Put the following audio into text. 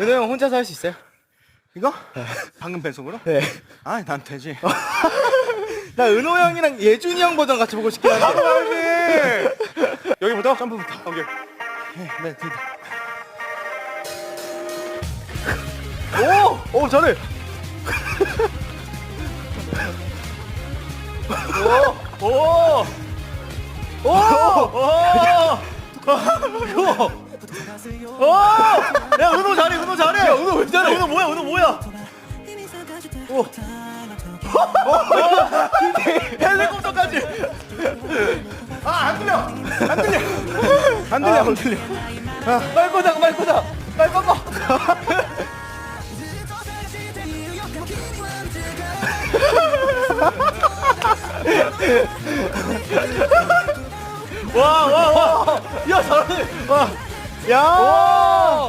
은호 형 혼자서 할 수 있어요? 이거? 방금 뱃속으로? 네. 아, 난 되지. 나 은호 형이랑 예준이 형 버전 같이 보고 싶긴 한데. 가야지. 여기부터? 점프부터. 오케이. 네, 됐다. 오! 오, 잘해! 오! 오! 오! 오! 오! 야, 은호 뭐야, 은호 뭐야? 오! 헬리콥터까지! 아, 안 들려! 안 들려! 안 들려, 안 들려. 빨리 꽂아, 빨리 꽂아! 빨리 꽂아! 와, 와, 와! 야, 잘하네! 와! 야!